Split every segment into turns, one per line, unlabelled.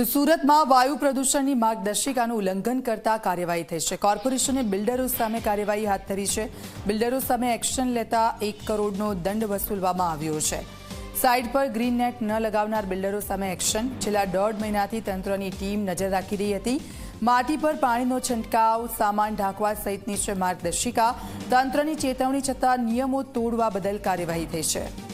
તો સુરતમાં વાયુ પ્રદૂષણની માર્ગદર્શિકાનું ઉલ્લંઘન કરતા કાર્યવાહી થઈ છે. કોર્પોરેશને બિલ્ડરો સામે કાર્યવાહી હાથ ધરી છે. બિલ્ડરો સામે એક્શન લેતા એક કરોડનો દંડ વસૂલવામાં આવ્યો છે. સાઇટ પર ગ્રીન નેટ ન લગાવનાર બિલ્ડરો સામે એક્શન. છેલ્લા દોઢ મહિનાથી તંત્રની ટીમ નજર રાખી રહી હતી. માટી પર પાણીનો છંટકાવ, સામાન ઢાંકવા સહિતની છે માર્ગદર્શિકા. તંત્રની ચેતવણી છતાં નિયમો તોડવા બદલ કાર્યવાહી થઈ છે.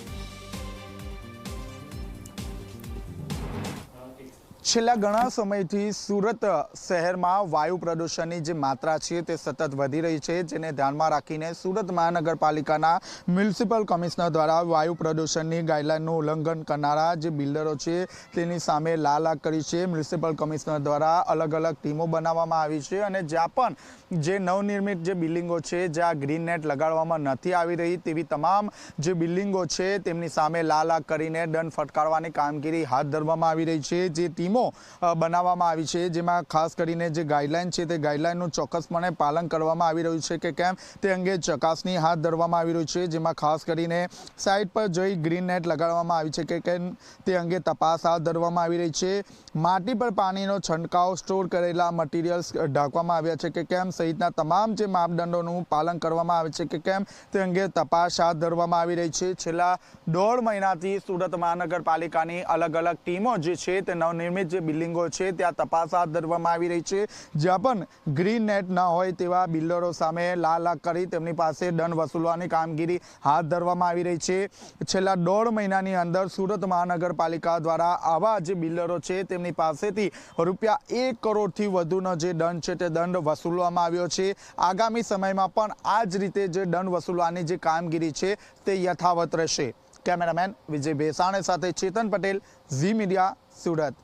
છેલ્લા ઘણા સમયથી સુરત શહેરમાં વાયુ પ્રદૂષણની જે માત્રા છે તે સતત વધી રહી છે, જેને ધ્યાનમાં રાખીને સુરત મહાનગરપાલિકાના મ્યુનિસિપલ કમિશનર દ્વારા વાયુ પ્રદૂષણની ગાઈડલાઇનનું ઉલ્લંઘન કરનારા જે બિલ્ડરો છે તેની સામે લાલ આગ કરી છે. મ્યુનિસિપલ કમિશનર દ્વારા અલગ અલગ ટીમો બનાવવામાં આવી છે અને જ્યાં પણ જે નવનિર્મિત જે બિલ્ડિંગો છે, જ્યાં ગ્રીન નેટ લગાડવામાં નથી આવી રહી તેવી તમામ જે બિલ્ડિંગો છે, તેમની સામે લાલ આગ કરીને દંડ ફટકારવાની કામગીરી હાથ ધરવામાં આવી રહી છે. જે ટીમો અ, બનાવવામાં આવી છે જેમાં ખાસ કરીને જે ગાઈડલાઇન છે તે ગાઈડલાઇનનું ચોક્કસપણે પાલન કરવામાં આવી રહ્યું છે કે કેમ તે અંગે ચકાસણી હાથ ધરવામાં આવી રહી છે જેમાં ખાસ કરીને સાઇટ પર જઈ ગ્રીન નેટ લગાડવામાં આવી છે કે કેમ તે અંગે તપાસ હાથ ધરવામાં આવી રહી છે. માટી પર પાણીનો છંટકાવ સ્ટોર કરેલા મટીરિયલ્સ ઢાંકવામાં આવ્યા છે કે કેમ સહિતના તમામ જે માપદંડોનું પાલન કરવામાં આવે છે કે કેમ તે અંગે તપાસ હાથ ધરવામાં આવી રહી છે. છેલ્લા દોઢ મહિનાથી સુરત મહાનગરપાલિકાની અલગ અલગ ટીમો જે છે તે નવનિર્મિત જે બિલ્ડિંગો છે ત્યાં તપાસ હાથ ધરવામાં આવી રહી છે. જ્યાં પણ ગ્રીન નેટ ન હોય તેવા બિલ્ડરો સામે લાલ કરી તેમની પાસે દંડ વસૂલવાની કામગીરી હાથ ધરવામાં આવી રહી છે. છેલ્લા દોઢ મહિનાની અંદર સુરત મહાનગરપાલિકા દ્વારા આવા જે બિલ્ડરો છે તેમની પાસેથી રૂપિયા એક કરોડથી વધુનો જે દંડ છે તે દંડ વસૂલવામાં આવ્યો છે. આગામી સમયમાં પણ આ જ રીતે જે દંડ વસૂલવાની જે કામગીરી છે તે યથાવત રહેશે. કેમેરામેન વિજય ભેસાણે સાથે ચેતન પટેલ, ઝી મીડિયા, સુરત.